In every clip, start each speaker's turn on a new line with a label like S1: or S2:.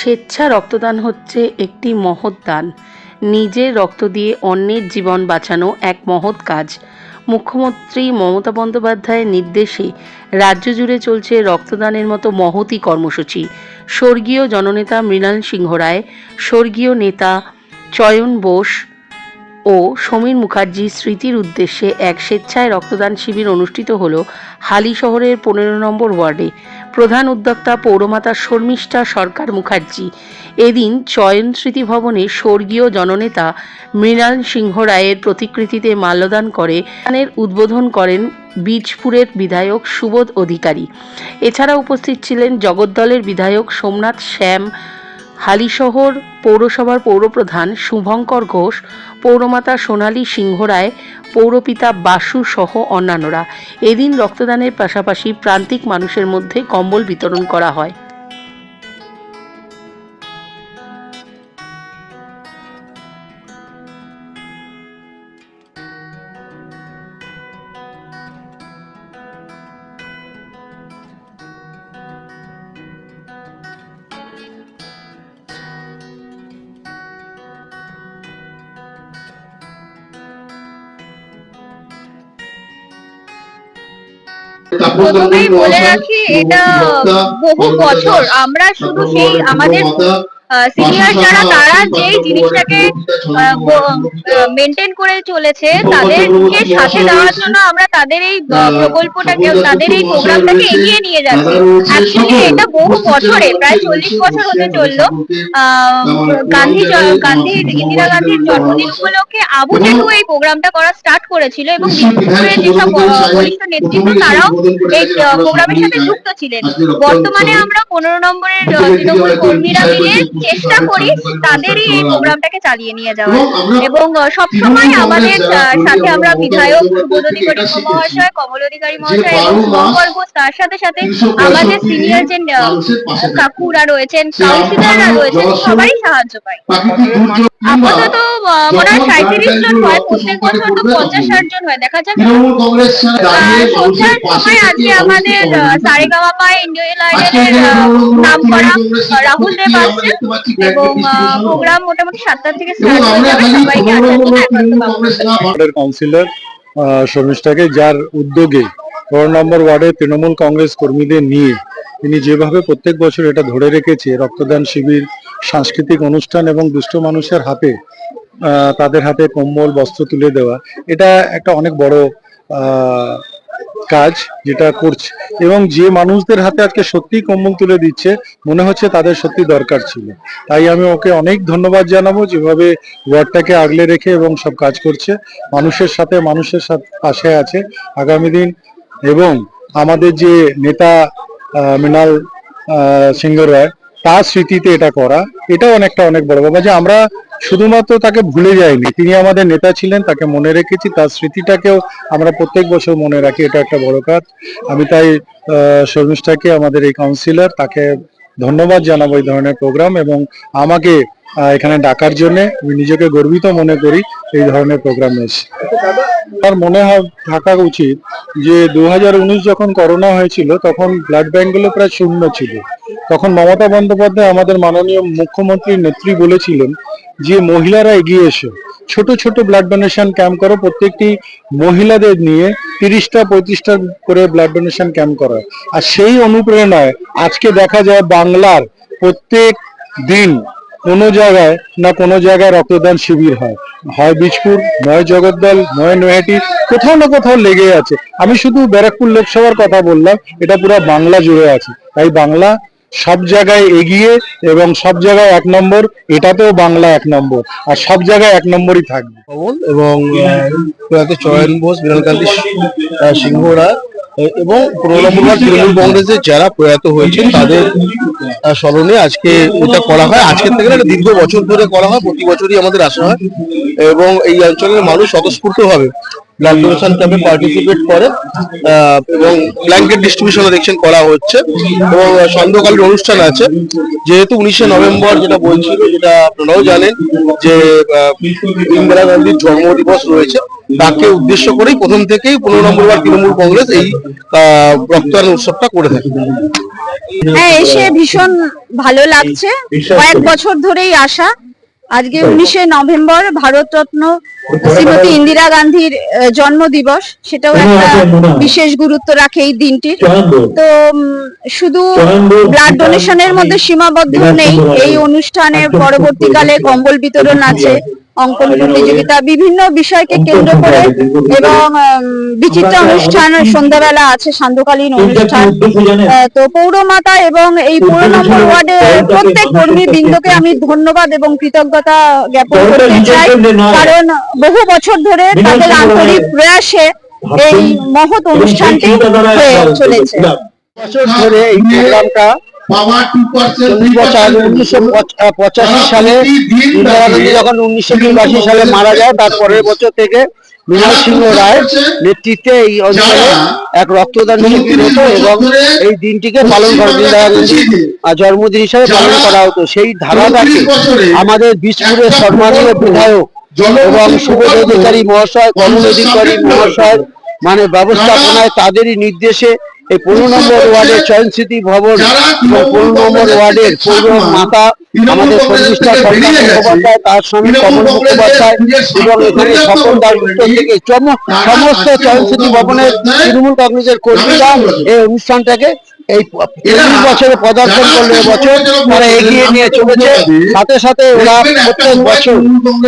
S1: স্বেচ্ছা রক্তদান হচ্ছে একটি মহৎ দান। নিজের রক্ত দিয়ে অন্যের জীবন বাঁচানো এক মহৎ কাজ। মুখ্যমন্ত্রী মমতা বন্দ্যোপাধ্যায়ের নির্দেশে রাজ্য জুড়ে চলছে রক্তদানের মতো মহতি কর্মসূচি। স্বর্গীয় জননেতা মৃণাল সিংহ রায়, স্বর্গীয় নেতা চয়ন বোস ও সমীর মুখার্জির স্মৃতির উদ্দেশ্যে এক স্বেচ্ছায় রক্তদান শিবির অনুষ্ঠিত হল হালি শহরের পনেরো নম্বর ওয়ার্ডে। প্রধান উদ্যোক্তা পৌরমাতা শর্মিষ্ঠা সরকার মুখার্জি। এদিন চয়ন স্মৃতি ভবনে স্বর্গীয় জননেতা মৃণাল সিংহ রায়ের প্রতিকৃতিতে মাল্যদান করে উদ্বোধন করেন বীজপুরের বিধায়ক সুবোধ অধিকারী। এছাড়া উপস্থিত ছিলেন জগদ্দলের বিধায়ক সোমনাথ শ্যাম হালিশহর পৌরসভার পৌরপ্রধান শুভঙ্কর ঘোষ, পৌরমাতা সোনালী সিংহরায়, পৌরপিতা বাসু সহ অন্যান্যরা। এদিন রক্তদানের পাশাপাশি প্রান্তিক মানুষের মধ্যে কম্বল বিতরণ করা হয়।
S2: প্রথমেই বলে রাখি এটা বহু বছর আমরা শুধু সেই আমাদের সিনিয়র যারা তারা যেই জিনিসটাকে মেনটেন করে চলেছে তাদেরকে সাথে দেওয়ার জন্য আমরা তাদের এই প্রকল্পটাকে তাদের এই প্রোগ্রামটাকে এগিয়ে নিয়ে যাচ্ছি। অ্যাকচুয়ালি এটা বহু বছরে প্রায় চল্লিশ বছর হতে চলল। গান্ধী গান্ধী ইন্দিরা গান্ধীর জন্মদিন উপলক্ষে আবু জেটু এই প্রোগ্রামটা করা স্টার্ট করেছিল এবং যেসব বরিষ্ঠ নেতৃত্ব তারাও এই প্রোগ্রামের সাথে যুক্ত ছিলেন। বর্তমানে আমরা পনেরো নম্বরের তৃণমূল কর্মীরা মিলে চেষ্টা করি তাদেরই এই প্রোগ্রামটাকে চালিয়ে নিয়ে যাওয়া এবং সবসময় আমাদের সাথে আমরা বিধায়ক সুবোধ অধিকারী মহাশয় কমল অধিকারী মহাশয় এবং ঘোষ তার সাথে সাথে আমাদের সিনিয়র যে কাকুরা রয়েছেন কাউন্সিলররা রয়েছেন সবাই সাহায্য পাই। আপাতত মনে হয় সাঁত্রিশ জন হয় প্রত্যেক বছর তো পঞ্চাশ ষাট জন হয় দেখা যাক। সন্ধ্যার সময় আজকে আমাদের সারেগামাপা ইন্ডিয়া লাইনের নাম করা রাহুল দেব আসছেন। এবং প্রোগ্রাম মোটামুটি সাতটা থেকে
S3: কাউন্সিলর শর্মিষ্ঠাকে যার উদ্যোগে পনেরো নম্বর ওয়ার্ডে তৃণমূল কংগ্রেস কর্মীদের নিয়ে তিনি যেভাবে প্রত্যেক বছর এটা ধরে রেখেছে রক্তদান শিবির সাংস্কৃতিক অনুষ্ঠান এবং দুষ্ট মানুষের হাতে আহ, তাদের হাতে কম্বল বস্ত্র তুলে দেওয়া এটা একটা অনেক বড় আহ, কাজ যেটা করছে। এবং যে মানুষদের হাতে আজকে সত্যি কম্বল তুলে দিচ্ছে, মনে হচ্ছে তাদের সত্যি দরকার ছিল। তাই আমি ওকে অনেক ধন্যবাদ জানাব যেভাবে ওয়ার্ডটাকে আগলে রেখে এবং সব কাজ করছে। মানুষের সাথে মানুষের সাথে, পাশে আছে। আগামী দিন এবং আমাদের যে নেতা মৃণাল সিংহ রায়, তার স্মৃতিতে এটা করা, এটাও অনেকটা অনেক বড় ব্যাপার। যে আমরা শুধুমাত্র তাকে ভুলে যায়নি। তিনি আমাদের নেতা ছিলেন, তাকে মনে রেখেছি, তার স্মৃতিটাকেও আমরা প্রত্যেক বছর মনে রাখি, এটা একটা বড় কাজ। আমি তাই শর্মিষ্ঠাকে, আমাদের এই কাউন্সিলর তাকে ধন্যবাদ জানাব এই ধরনের প্রোগ্রাম এবং আমাকে এখানে ডাকার জন্য আমি নিজেকে গর্বিত মনে করি এই ধরনের প্রোগ্রাম এসে আমার মনে থাকা উচিত যে দু হাজার উনিশ যখন করোনা হয়েছিল, তখন ব্লাড ব্যাংকগুলো প্রায় শূন্য ছিল। তখন মমতা বন্দ্যোপাধ্যায় আমাদের মাননীয় মুখ্যমন্ত্রী নেত্রী বলেছিলেন যে, মহিলারা এগিয়ে এসো। ছোট ছোট ব্লাড ডোনেশন ক্যাম্প করো। প্রত্যেকটি মহিলাদের নিয়ে তিরিশটা, পঁয়ত্রিশটা করে ব্লাড ডোনেশন ক্যাম্প করা। আর সেই অনুপ্রেরণায় আজকে দেখা যায় বাংলার প্রত্যেক দিন কোনো জায়গায় না কোনো জায়গায় রক্তদান শিবির হয়। হয় বীজপুর, নয় জগদ্দল, নয় নৈহাটি, কোথাও না কোথাও লেগে আছে। আমি শুধু ব্যারাকপুর লোকসভার কথা বললাম, এটা পুরো বাংলা জুড়ে আছে। তাই বাংলা সব জায়গায় এগিয়ে এবং সব জায়গায় এক নম্বর, এটাতেও বাংলা এক নম্বর, আর সব জায়গায় এক নম্বরই থাকবে।
S4: এবং চয়ন বোস সিংহরা এবং তৃণমূল কংগ্রেসের যারা প্রয়াত হয়েছেন, তাদের স্মরণে আজকে এটা করা হয়। আজকের থেকে এটা দীর্ঘ বছর ধরে করা হয়, প্রতি বছরই আমাদের আসা হয়। এবং এই অঞ্চলের মানুষ স্বতঃস্ফূর্ত
S5: ক্যাম্পে পার্টিসিপেট করে এবং ব্ল্যাঙ্কেট দেখছেন করা হচ্ছে। এবং অনুষ্ঠান আছে। যেহেতু নভেম্বর যেটা বলছিল, যেটা আপনারাও জানেন যে ইন্দিরা গান্ধীর জন্মদিবস রয়েছে। তাকে উদ্দেশ্য করেই প্রথম থেকেই পনেরো নম্বর বার তৃণমূল কংগ্রেস এই রক্তদান উৎসবটা করে থাকে।
S6: হ্যাঁ এসে ভীষণ ভালো লাগছে। কয়েক বছর ধরেই আসা। আজকে উনিশে নভেম্বর ভারতরত্ন শ্রীমতী ইন্দিরা গান্ধীর আহ, জন্মদিবস। সেটাও একটা বিশেষ গুরুত্ব রাখে এই দিনটির। তো উম, শুধু ব্লাড ডোনেশনের মধ্যে সীমাবদ্ধ নেই। এই অনুষ্ঠানে পরবর্তীকালে কম্বল বিতরণ আছে। অঙ্কন প্রতিযোগিতা বিভিন্ন বিষয়কে কেন্দ্র করে এবং বিচিত্র অনুষ্ঠান সন্ধ্যাবেলা আছে সান্ধ্যকালীন অনুষ্ঠান। তো পৌরমাতা এবং এই পৌর নম্বর ওয়ার্ডের প্রত্যেক কর্মী বৃন্দকে আমি ধন্যবাদ এবং কৃতজ্ঞতা জ্ঞাপন করতে চাই কারণ বহু বছর ধরে তাদের আন্তরিক প্রয়াসে এই মহৎ অনুষ্ঠানটি হয়ে চলেছে।
S5: বছর ধরে এই প্রোগ্রামটা চল্লিশ বছর উনিশশো পঁচাশি সালে ইন্দিরা গান্ধী যখন উনিশশো তিরাশি সালে মারা যায় তার পরের বছর থেকে মৃণাল সিংহ রায়ের নেতৃত্বে এই অঞ্চলে এক রক্তদান শিবির হতো এবং এই দিনটিকে পালন করা ইন্দিরা গান্ধীর জন্মদিন হিসাবে পালন করা হতো। সেই ধারাটাকে আমাদের বিষ্ণুরের সম্মানীয় বিধায়ক এবং সুবোধ অধিকারী মহাশয় কমল অধিকারী মহাশয় মানে ব্যবস্থাপনায় তাদেরই নির্দেশে এই পনেরো নম্বর ওয়ার্ডের চয়নস্মৃতি ভবন পনেরো নম্বর ওয়ার্ডের পৌর মাতা আমাদের প্রতিষ্ঠা সরকার মুখোপাধ্যায় তার স্বামী কমল মুখোপাধ্যায় এবং এখানে সকল দায়িত্ব থেকে সমস্ত চয়নস্মৃতি ভবনের তৃণমূল কংগ্রেসের কর্মীরা এই অনুষ্ঠানটাকে এই চল্লিশ বছরে পদার্পণ করল এবছর তারা এগিয়ে নিয়ে চলেছে। সাথে সাথে ওরা প্রত্যেক বছর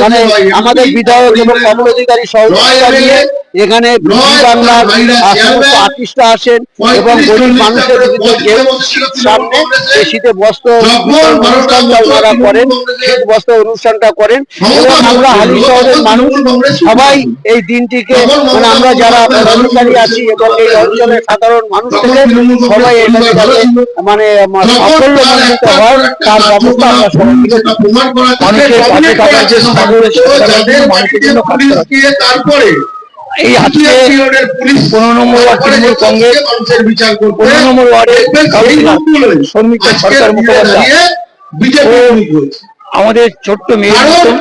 S5: মানে আমাদের বিধায়ক এবং কমল অধিকারী সহযোগিতা নিয়ে এখানে বাংলার আর্টিস্টরা আসেন এবং গরিব মানুষের সামনে শীতে বস্ত্র অনুষ্ঠানটা ওনারা করেন শীত বস্ত্র অনুষ্ঠানটা করেন এবং আমরা হালি শহরের মানুষ সবাই এই দিনটিকে মানে আমরা যারা পদাধিকারী আছি এবং এই অঞ্চলের সাধারণ মানুষ থেকে সবাই মানে সাফল্যমণ্ডিত তার ব্যবস্থা আমরা সবাই মিলে
S4: মানুষের পাশে থাকার যে মানুষের জন্য
S7: তারপরে
S4: এই আজকে পনেরো নম্বর ওয়ার্ড তৃণমূল কংগ্রেস পনেরো নম্বর ওয়ার্ডের কাউন্সিলর সরকার মুখোপাধ্যায় আমাদের ছোট্ট মেয়ের মতন।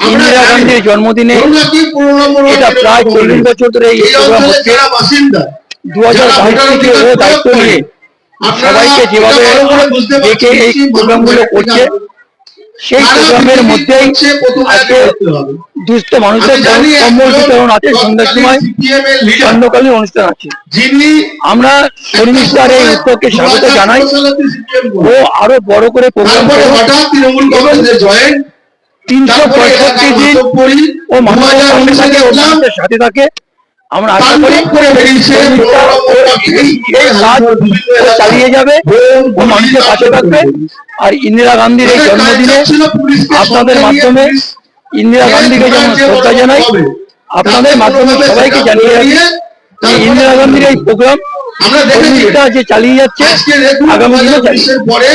S4: ইন্দিরা গান্ধীর জন্মদিনে এটা প্রায় চল্লিশ বছর ধরে এই প্রোগ্রাম হচ্ছে। দু থেকে ও দায়িত্ব নিয়ে সবাইকে যেভাবে দেখে এই প্রোগ্রামগুলো করছে সেই প্রোগ্রামের মধ্যেই আজকে দুস্থ মানুষের কম্বল বিতরণ আছে সন্ধ্যার সময় সান্ধ্যকালীন অনুষ্ঠান আছে।
S7: যিনি
S4: আমরা এই উদ্যোগকে স্বাগত জানাই। ও আরও বড় করে প্রোগ্রাম তিনশো পঁয়ষট্টি দিন ও সাথে থাকে। আমরা আশা করি এই কাজ চালিয়ে যাবে ও মানুষের পাশে থাকবে। আর ইন্দিরা গান্ধীর এই জন্মদিনে আপনাদের মাধ্যমে ইন্দিরা গান্ধীকে যেমন শ্রদ্ধা জানাই আপনাদের মাধ্যমে সবাইকে জানিয়ে রাখি যে ইন্দিরা গান্ধীর এই প্রোগ্রাম শর্মিষ্ঠা যে চালিয়ে যাচ্ছে আগামী দিনে চালিয়ে